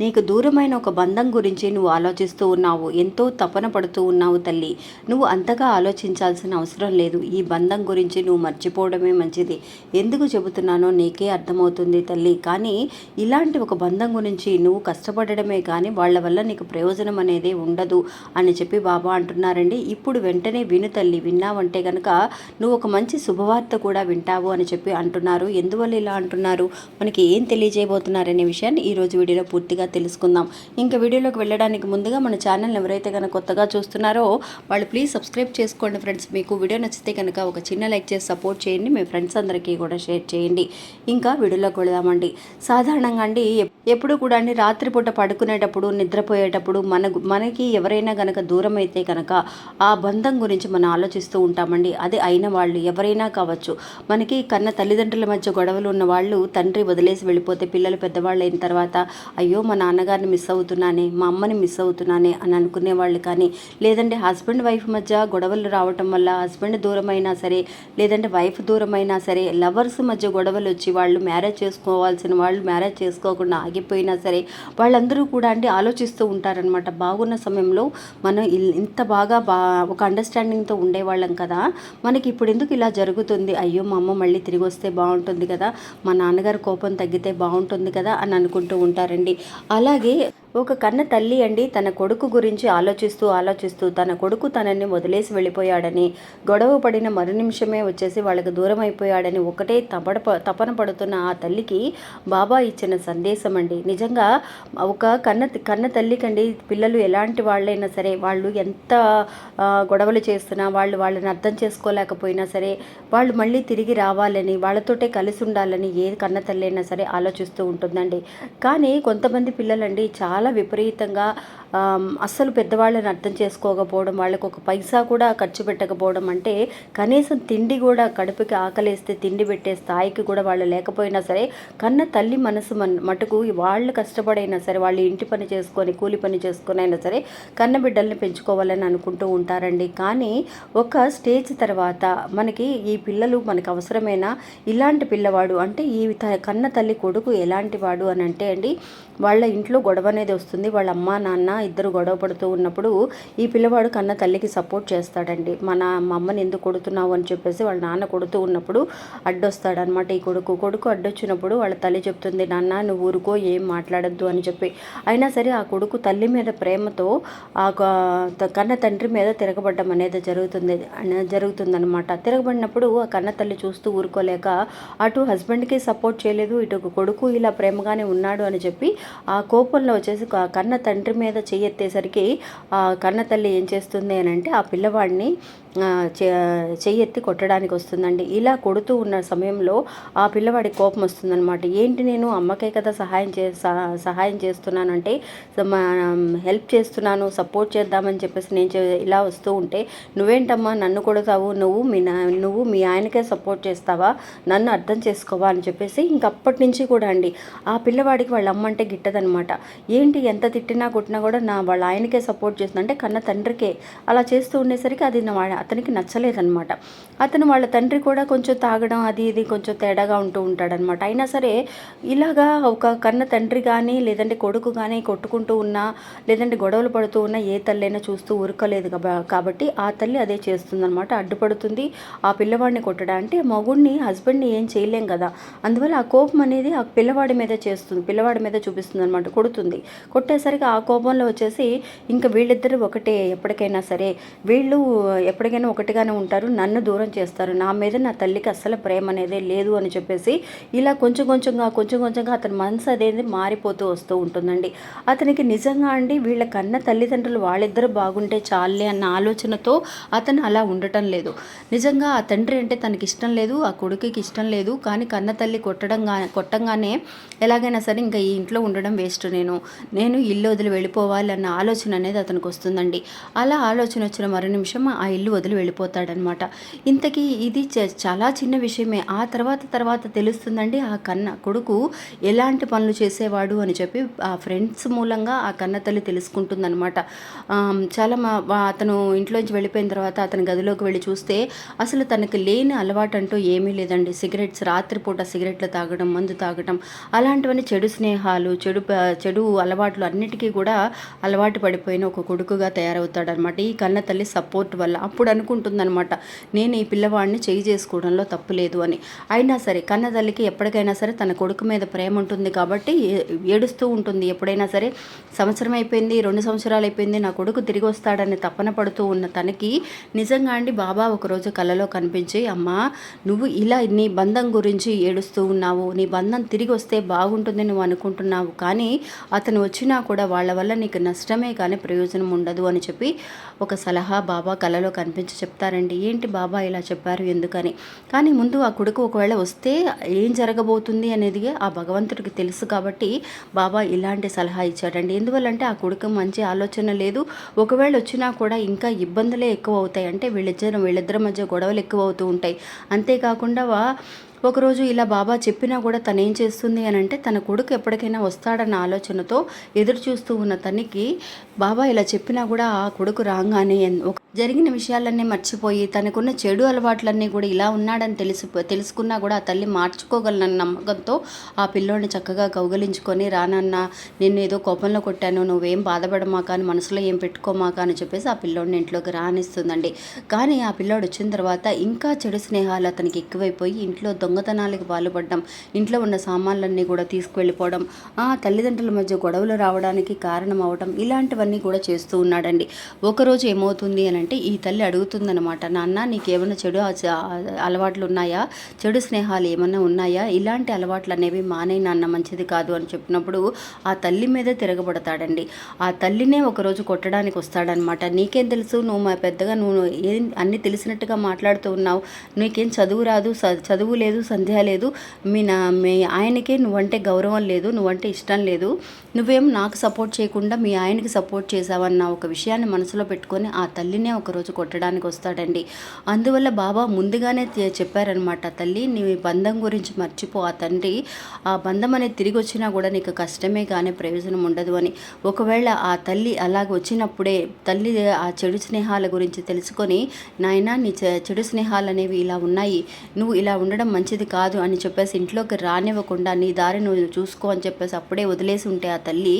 నీకు దూరమైన ఒక బంధం గురించి నువ్వు ఆలోచిస్తూ ఉన్నావు ఎంతో తపన పడుతూ ఉన్నావు తల్లి. నువ్వు అంతగా ఆలోచించాల్సిన అవసరం లేదు. ఈ బంధం గురించి నువ్వు మర్చిపోవడమే మంచిది. ఎందుకు చెబుతున్నానో నీకే అర్థమవుతుంది తల్లి. కానీ ఇలాంటి ఒక బంధం గురించి నువ్వు కష్టపడడమే కానీ వాళ్ళ వల్ల నీకు ప్రయోజనం అనేది ఉండదు అని చెప్పి బాబా అంటున్నారండి. ఇప్పుడు వెంటనే విను తల్లి విన్నావంటే కనుక నువ్వు ఒక మంచి శుభవార్త కూడా వింటావు అని చెప్పి అంటున్నారు. ఎందువల్ల ఇలా అంటున్నారు? మనకి ఏం తెలియజేయబోతున్నారనే విషయాన్ని ఈరోజు వీడియోలో పూర్తిగా తెలుసుకుందాం. ఇంకా వీడియోలోకి వెళ్ళడానికి ముందుగా మన ఛానల్ ఎవరైతే కనుక కొత్తగా చూస్తున్నారో వాళ్ళు ప్లీజ్ సబ్స్క్రైబ్ చేసుకోండి ఫ్రెండ్స్. మీకు వీడియో నచ్చితే కనుక ఒక చిన్న లైక్ చేసి సపోర్ట్ చేయండి. మీ ఫ్రెండ్స్ అందరికీ కూడా షేర్ చేయండి. ఇంకా వీడియోలోకి వెళదామండి. సాధారణంగా అండి ఎప్పుడు కూడా అండి రాత్రిపూట పడుకునేటప్పుడు నిద్రపోయేటప్పుడు మన మనకి ఎవరైనా కనుక దూరం అయితే కనుక ఆ బంధం గురించి మనం ఆలోచిస్తూ ఉంటామండి. అది అయిన వాళ్ళు ఎవరైనా కావచ్చు. మనకి కన్న తల్లిదండ్రుల మధ్య గొడవలు ఉన్న వాళ్ళు తండ్రి వదిలేసి వెళ్ళిపోతే పిల్లలు పెద్దవాళ్ళు అయిన తర్వాత అయ్యో మా నాన్నగారిని మిస్ అవుతున్నానే మా అమ్మని మిస్ అవుతున్నానే అని అనుకునే వాళ్ళు కానీ లేదంటే హస్బెండ్ వైఫ్ మధ్య గొడవలు రావటం వల్ల హస్బెండ్ దూరమైనా సరే లేదంటే వైఫ్ దూరమైనా సరే లవర్స్ మధ్య గొడవలు వచ్చి వాళ్ళు మ్యారేజ్ చేసుకోవాల్సిన వాళ్ళు మ్యారేజ్ చేసుకోకుండా ఆగిపోయినా సరే వాళ్ళందరూ కూడా అంటే ఆలోచిస్తూ ఉంటారనమాట బాగున్న సమయంలో మనం ఇల్- ఇంత బాగా బా ఒక అండర్స్టాండింగ్తో ఉండేవాళ్ళం కదా మనకి ఇప్పుడు ఎందుకు ఇలా జరుగుతుంది? అయ్యో మా అమ్మ మళ్ళీ తిరిగి వస్తే బాగుంటుంది కదా మా నాన్నగారు కోపం తగ్గితే బాగుంటుంది కదా అని అనుకుంటూ ఉంటారండి. అలాగే ఒక కన్న తల్లి అండి తన కొడుకు గురించి ఆలోచిస్తూ ఆలోచిస్తూ తన కొడుకు తనని వదిలేసి వెళ్ళిపోయాడని గొడవ పడిన మరు నిమిషమే వచ్చేసి వాళ్ళకు దూరం అయిపోయాడని ఒకటే తపడ తపన పడుతున్న ఆ తల్లికి బాబా ఇచ్చిన సందేశం అండి. నిజంగా ఒక కన్న కన్న తల్లికండి పిల్లలు ఎలాంటి వాళ్ళైనా సరే వాళ్ళు ఎంత గొడవలు చేస్తున్నా వాళ్ళు వాళ్ళని అర్థం చేసుకోలేకపోయినా సరే వాళ్ళు మళ్ళీ తిరిగి రావాలని వాళ్ళతోటే కలిసి ఉండాలని ఏ కన్న తల్లి అయినా సరే ఆలోచిస్తూ ఉంటుందండి. కానీ కొంతమంది పిల్లలండి చాలా చాలా విపరీతంగా అస్సలు పెద్దవాళ్ళని అర్థం చేసుకోకపోవడం వాళ్ళకు ఒక పైసా కూడా ఖర్చు పెట్టకపోవడం అంటే కనీసం తిండి కూడా కడుపుకి ఆకలేస్తే తిండి పెట్టే స్థాయికి కూడా వాళ్ళు లేకపోయినా సరే కన్న తల్లి మనసు మన మటుకు వాళ్ళు కష్టపడైనా సరే వాళ్ళు ఇంటి పని చేసుకొని కూలి పని చేసుకొని అయినా సరే కన్న బిడ్డల్ని పెంచుకోవాలని అనుకుంటూ ఉంటారండి. కానీ ఒక స్టేజ్ తర్వాత మనకి ఈ పిల్లలు మనకు అవసరమైన ఇలాంటి పిల్లవాడు అంటే ఈ త- కన్న తల్లి కొడుకు ఎలాంటి వాడు అని అంటే అండి వాళ్ళ ఇంట్లో గొడవ అనేది వస్తుంది. వాళ్ళ అమ్మ నాన్న ఇద్దరు గొడవ పడుతూ ఉన్నప్పుడు ఈ పిల్లవాడు కన్న తల్లికి సపోర్ట్ చేస్తాడండి. మన మా అమ్మని ఎందుకు కొడుతున్నావు? అని చెప్పేసి వాళ్ళ నాన్న కొడుతూ ఉన్నప్పుడు అడ్డొస్తాడనమాట ఈ కొడుకు. కొడుకు అడ్డొచ్చినప్పుడు వాళ్ళ తల్లి చెప్తుంది నాన్న నువ్వు ఊరుకో ఏం మాట్లాడద్దు అని చెప్పి. అయినా సరే ఆ కొడుకు తల్లి మీద ప్రేమతో ఆ కన్న తండ్రి మీద తిరగబడ్డం అనేది జరుగుతుంది జరుగుతుందనమాట. తిరగబడినప్పుడు ఆ కన్న తల్లి చూస్తూ ఊరుకోలేక అటు హస్బెండ్కి సపోర్ట్ చేయలేదు ఇటు ఒక కొడుకు ఇలా ప్రేమగానే ఉన్నాడు అని చెప్పి ఆ కోపంలో వచ్చేసి క- కన్న తండ్రి మీద చెయ్యెత్తేసరికి ఆ కన్న తల్లి ఏం చేస్తుంది అని అంటే ఆ పిల్లవాడిని చెయ్యెత్తి కొట్టడానికి వస్తుందండి. ఇలా కొడుతూ ఉన్న సమయంలో ఆ పిల్లవాడి కోపం వస్తుందన్నమాట. ఏంటి నేను అమ్మకే కదా సహాయం చే సహా- సహాయం చేస్తున్నానంటే హెల్ప్ చేస్తున్నాను సపోర్ట్ చేద్దామని చెప్పేసి నేను చే- ఇలా వస్తూ ఉంటే నువ్వేంటమ్మా నన్ను కొడతావు? నువ్వు మీ నా నువ్వు మీ ఆయనకే సపోర్ట్ చేస్తావా? నన్ను అర్థం చేసుకోవా? అని చెప్పేసి ఇంకప్పటి నుంచి కూడా అండి ఆ పిల్లవాడికి వాళ్ళ అమ్మ అంటే గిట్టదనమాట ఏంటి ఎంత తిట్టినా కొట్టినా కూడా నా వాళ్ళ ఆయనకే సపోర్ట్ చేస్తుంది అంటే కన్న తండ్రికే. అలా చేస్తూ ఉండేసరికి అది నా అతనికి నచ్చలేదనమాట అతను వాళ్ళ తండ్రి కూడా కొంచెం తాగడం అది ఇది కొంచెం తేడాగా ఉంటూ ఉంటాడనమాట అయినా సరే ఇలాగా ఒక కన్న తండ్రి కానీ లేదంటే కొడుకు కానీ కొట్టుకుంటూ ఉన్నా లేదంటే గొడవలు పడుతూ ఉన్నా ఏ తల్లైనా చూస్తూ ఊరుకోలేదు కాబట్టి ఆ తల్లి అదే చేస్తుందనమాట అడ్డుపడుతుంది. ఆ పిల్లవాడిని కొట్టడా అంటే మగుడిని హస్బెండ్ని ఏం చేయలేం కదా. అందువల్ల ఆ కోపం అనేది ఆ పిల్లవాడి మీద చేస్తుంది. పిల్లవాడి మీద చూపిస్తుంది అనమాట కొడుతుంది. కొట్టేసరికి ఆ కోపంలో వచ్చేసి ఇంకా వీళ్ళిద్దరు ఒకటే ఎప్పటికైనా సరే. వీళ్ళు ఎప్పటికైనా ఒకటిగానే ఉంటారు నన్ను దూరం చేస్తారు. నా మీద నా తల్లికి అస్సలు ప్రేమ అనేది లేదు అని చెప్పేసి ఇలా కొంచెం కొంచెంగా కొంచెం కొంచెంగా అతని మనసు అనేది మారిపోతూ వస్తూ ఉంటుందండి. అతనికి నిజంగా అండి వీళ్ళ కన్న తల్లిదండ్రులు వాళ్ళిద్దరు బాగుంటే చాలే అన్న ఆలోచనతో అతను అలా ఉండటం లేదు. నిజంగా ఆ తండ్రి అంటే తనకి ఇష్టం లేదు ఆ కొడుకుకి ఇష్టం లేదు కానీ కన్న తల్లి కొట్టడంగా కొట్టంగానే ఎలాగైనా సరే ఇంకా ఈ ఇంట్లో ఉండడం వేస్ట్ నేను. నేను ఇల్లు వదిలి వెళ్ళిపోవాలి అన్న ఆలోచన అనేది అతనికి వస్తుందండి. అలా ఆలోచన వచ్చిన మరు నిమిషం ఆ ఇల్లు వదిలి వెళ్ళిపోతాడనమాట. ఇంతకీ ఇది చ- చాలా చిన్న విషయమే. ఆ తర్వాత తర్వాత తెలుస్తుందండి ఆ కన్న కొడుకు ఎలాంటి పనులు చేసేవాడు అని చెప్పి ఆ ఫ్రెండ్స్ మూలంగా ఆ కన్న తల్లి తెలుసుకుంటుందనమాట. చాలా మా అతను ఇంట్లోంచి వెళ్ళిపోయిన తర్వాత అతని గదిలోకి వెళ్ళి చూస్తే అసలు తనకి లేని అలవాటు అంటూ ఏమీ లేదండి. సిగరెట్స్ రాత్రిపూట సిగరెట్లు తాగడం మందు తాగడం అలాంటివన్నీ చెడు స్నేహాలు చెడు చెడు అలవాట్లు అన్నిటికీ కూడా అలవాటు పడిపోయిన ఒక కొడుకుగా తయారవుతాడనమాట ఈ కన్న తల్లి సపోర్ట్ వల్ల. అప్పుడు అనుకుంటుందనమాట నేను ఈ పిల్లవాడిని చేయి చేసుకోవడంలో తప్పు లేదు అని. అయినా సరే కన్నతల్లికి ఎప్పటికైనా సరే తన కొడుకు మీద ప్రేమ ఉంటుంది కాబట్టి ఏడుస్తూ ఉంటుంది. ఎప్పుడైనా సరే సంవత్సరం అయిపోయింది రెండు సంవత్సరాలు అయిపోయింది నా కొడుకు తిరిగి వస్తాడని తపన పడుతూ ఉన్న తనకి నిజంగా అండి బాబా ఒకరోజు కలలో కనిపించి అమ్మా నువ్వు ఇలా నీ బంధం గురించి ఏడుస్తూ ఉన్నావు. నీ బంధం తిరిగి వస్తే బాగుంటుంది నువ్వు అనుకుంటున్నావు. కానీ అతను వచ్చినా కూడా వాళ్ళ వల్ల నీకు నష్టమే కానీ ప్రయోజనం ఉండదు అని చెప్పి ఒక సలహా బాబా కలలో పంపించి చెప్తారండి. ఏంటి బాబా ఇలా చెప్పారు ఎందుకని? కానీ ముందు ఆ కొడుకు ఒకవేళ వస్తే ఏం జరగబోతుంది అనేది ఆ భగవంతుడికి తెలుసు కాబట్టి బాబా ఇలాంటి సలహా ఇచ్చాడండి. ఎందువల్లంటే ఆ కొడుకు మంచి ఆలోచన లేదు. ఒకవేళ వచ్చినా కూడా ఇంకా ఇబ్బందులే ఎక్కువ అవుతాయి. అంటే వీళ్ళిద్దరం వీళ్ళిద్దరి మధ్య గొడవలు ఎక్కువ అవుతూ ఉంటాయి. అంతేకాకుండా ఒకరోజు ఇలా బాబా చెప్పినా కూడా తను ఏం చేస్తుంది అని అంటే తన కొడుకు ఎప్పటికైనా వస్తాడన్న ఆలోచనతో ఎదురు చూస్తూ ఉన్న తనకి బాబా ఇలా చెప్పినా కూడా ఆ కొడుకు రాగానే ఒక జరిగిన విషయాలన్నీ మర్చిపోయి తనకున్న చెడు అలవాట్లన్నీ కూడా ఇలా ఉన్నాడని తెలిసి తెలుసుకున్నా కూడా ఆ తల్లి మార్చుకోగలనన్న నమ్మకంతో ఆ పిల్లోడిని చక్కగా కౌగలించుకొని రానన్న నిన్ను ఏదో కోపంలో కొట్టాను నువ్వేం బాధపడమాక అని మనసులో ఏం పెట్టుకోమాక అని చెప్పేసి ఆ పిల్లోడిని ఇంట్లోకి రానిస్తుందండి. కానీ ఆ పిల్లోడు వచ్చిన తర్వాత ఇంకా చెడు స్నేహాలు అతనికి ఎక్కువైపోయి ఇంట్లో దొంగతనాలకు పాల్పడడం ఇంట్లో ఉన్న సామాన్లన్నీ కూడా తీసుకువెళ్ళిపోవడం ఆ తల్లిదండ్రుల మధ్య గొడవలు రావడానికి కారణం అవడం ఇలాంటివన్నీ కూడా చేస్తూ ఉన్నాడండి. ఒకరోజు ఏమవుతుంది అని అంటే ఈ తల్లి అడుగుతుందనమాట నాన్న నీకేమైనా చెడు అలవాట్లు ఉన్నాయా చెడు స్నేహాలు ఏమైనా ఉన్నాయా? ఇలాంటి అలవాట్లు అనేవి మానే నాన్న మంచిది కాదు అని చెప్పినప్పుడు ఆ తల్లి మీదే తిరగబడతాడండి. ఆ తల్లినే ఒకరోజు కొట్టడానికి వస్తాడనమాట నీకేం తెలుసు? నువ్వు మా పెద్దగా నువ్వు ఏం అన్ని తెలిసినట్టుగా మాట్లాడుతూ ఉన్నావు. నీకేం చదువు రాదు స- చదువు లేదు సంధ్య లేదు. మీ నా మీ ఆయనకే నువ్వంటే గౌరవం లేదు నువ్వంటే ఇష్టం లేదు. నువ్వేం నాకు సపోర్ట్ చేయకుండా మీ ఆయనకి సపోర్ట్ చేసావన్న ఒక విషయాన్ని మనసులో పెట్టుకొని ఆ తల్లినే ఒకరోజు కొట్టడానికి వస్తాడండి. అందువల్ల బాబా ముందుగానే చెప్పారనమాట తల్లి నీ బంధం గురించి మర్చిపో. ఆ తండ్రి ఆ బంధం అనేది తిరిగి వచ్చినా కూడా నీకు కష్టమే కానీ ప్రయోజనం ఉండదు అని. ఒకవేళ ఆ తల్లి అలాగ వచ్చినప్పుడే తల్లి ఆ చెడు స్నేహాల గురించి తెలుసుకొని నాయన నీ చె- చెడు స్నేహాలు అనేవి ఇలా ఉన్నాయి. నువ్వు ఇలా ఉండడం మంచి మంచిది కాదు అని చెప్పేసి ఇంట్లోకి రానివ్వకుండా నీ దారి నువ్వు చూసుకో అని చెప్పేసి అప్పుడే వదిలేసి ఉంటే ఆ తల్లి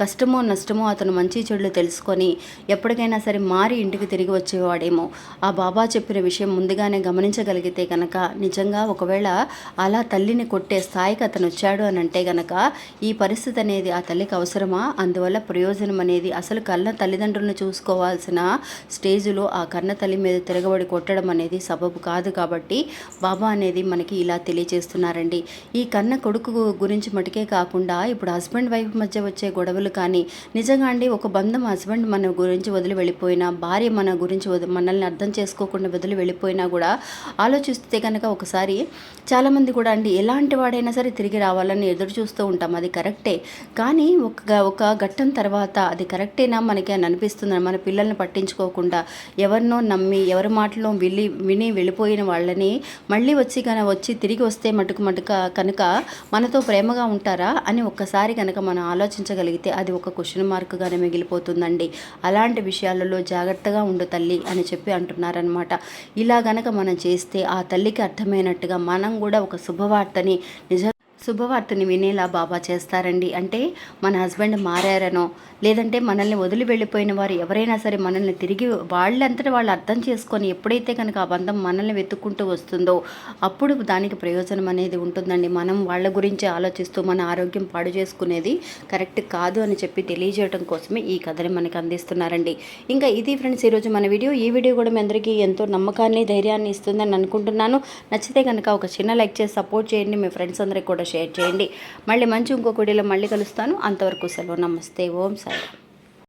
కష్టమో నష్టమో అతను మంచి చెడులు తెలుసుకొని ఎప్పటికైనా సరే మారి ఇంటికి తిరిగి వచ్చేవాడేమో. ఆ బాబా చెప్పిన విషయం ముందుగానే గమనించగలిగితే కనుక నిజంగా ఒకవేళ అలా తల్లిని కొట్టే స్థాయికి అతను వచ్చాడు అని అంటే గనక ఈ పరిస్థితి అనేది ఆ తల్లికి అవసరమా? అందువల్ల ప్రయోజనం అనేది అసలు కన్న తల్లిదండ్రులను చూసుకోవాల్సిన స్టేజ్లో ఆ కన్న తల్లి మీద తిరగబడి కొట్టడం అనేది సబబు కాదు కాబట్టి బాబా అనేది మనకి ఇలా తెలియజేస్తున్నారండి. ఈ కన్న కొడుకు గురించి మటుకే కాకుండా ఇప్పుడు హస్బెండ్ వైఫ్ మధ్య వచ్చే గొడవలు కానీ నిజంగా అండి ఒక బంధం హస్బెండ్ మన గురించి వదిలి వెళ్ళిపోయినా భార్య మన గురించి మనల్ని అర్థం చేసుకోకుండా వదిలి వెళ్ళిపోయినా కూడా ఆలోచిస్తే కనుక ఒకసారి చాలామంది కూడా అండి ఎలాంటి వాడైనా సరే తిరిగి రావాలని ఎదురు చూస్తూ ఉంటాం. అది కరెక్టే. కానీ ఒక ఒక ఘట్టం తర్వాత అది కరెక్టేనా మనకి అని అనిపిస్తుంది? మన పిల్లల్ని పట్టించుకోకుండా ఎవరినో నమ్మి ఎవరి మాటలో వెళ్ళి విని వెళ్ళిపోయిన వాళ్ళని మళ్ళీ వచ్చి కానీ వచ్చి తిరిగి వస్తే మటుకు మటుక కనుక మనతో ప్రేమగా ఉంటారా అని ఒక్కసారి కనుక మనం ఆలోచించగలిగితే అది ఒక క్వశ్చన్ మార్క్గానే మిగిలిపోతుందండి. అలాంటి విషయాలలో జాగ్రత్తగా ఉండు తల్లి అని చెప్పి అంటున్నారనమాట ఇలా గనక మనం చేస్తే ఆ తల్లికి అర్థమైనట్టుగా మనం కూడా ఒక శుభవార్తని నిజ శుభవార్తని వినేలా బాబా చేస్తారండి. అంటే మన హస్బెండ్ మారారనో లేదంటే మనల్ని వదిలి వెళ్ళిపోయిన వారు ఎవరైనా సరే మనల్ని తిరిగి వాళ్ళంతటా వాళ్ళు అర్థం చేసుకొని ఎప్పుడైతే కనుక ఆ బంధం మనల్ని వెతుక్కుంటూ వస్తుందో అప్పుడు దానికి ప్రయోజనం అనేది ఉంటుందండి. మనం వాళ్ళ గురించి ఆలోచిస్తూ మన ఆరోగ్యం పాడు చేసుకునేది కరెక్ట్ కాదు అని చెప్పి తెలియజేయడం కోసమే ఈ కథని మనకి అందిస్తున్నారండి. ఇంకా ఇది ఫ్రెండ్స్ ఈరోజు మన వీడియో. ఈ వీడియో కూడా మీ అందరికీ ఎంతో నమ్మకాన్ని ధైర్యాన్ని ఇస్తుందని అనుకుంటున్నాను. నచ్చితే కనుక ఒక చిన్న లైక్ చేసి సపోర్ట్ చేయండి. మీ ఫ్రెండ్స్ అందరికి కూడా షేర్ చేయండి. మళ్ళీ మంచి ఇంకో వీడియోలో మళ్ళీ కలుస్తాను. అంతవరకు సెలవు. నమస్తే. ఓం సాయి